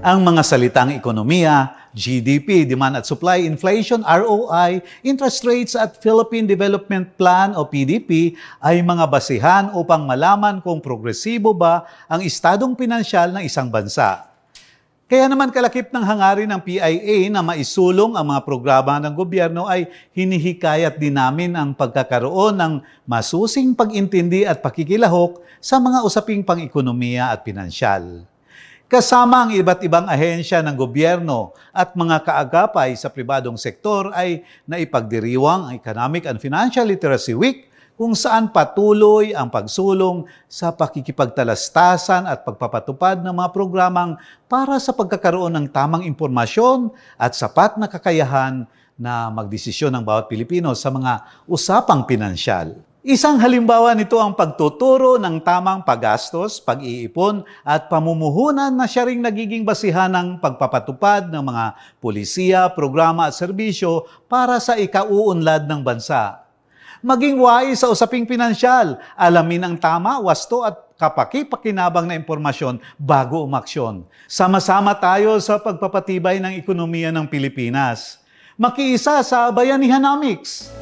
Ang mga salitang ekonomiya, GDP, demand at supply, inflation, ROI, interest rates at Philippine Development Plan o PDP ay mga basihan upang malaman kung progresibo ba ang estadong pinansyal ng isang bansa. Kaya naman kalakip ng hangarin ng PIA na maisulong ang mga programa ng gobyerno ay hinihikayat din namin ang pagkakaroon ng masusing pag-intindi at pakikilahok sa mga usaping pang-ekonomiya at pinansyal. Kasama ang iba't ibang ahensya ng gobyerno at mga kaagapay sa pribadong sektor ay naipagdiriwang ang Economic and Financial Literacy Week kung saan patuloy ang pagsulong sa pakikipagtalastasan at pagpapatupad ng mga programang para sa pagkakaroon ng tamang impormasyon at sapat na kakayahan na magdesisyon ng bawat Pilipino sa mga usapang pinansyal. Isang halimbawa nito ang pagtuturo ng tamang paggastos, pag-iipon at pamumuhunan na siya ring nagiging basihan ng pagpapatupad ng mga polisiya, programa at serbisyo para sa ikauunlad ng bansa. Maging wais sa usaping pinansyal, alamin ang tama, wasto at kapaki-pakinabang na impormasyon bago umaksyon. Sama-sama tayo sa pagpapatibay ng ekonomiya ng Pilipinas. Makiisa sa Bayanihanomics.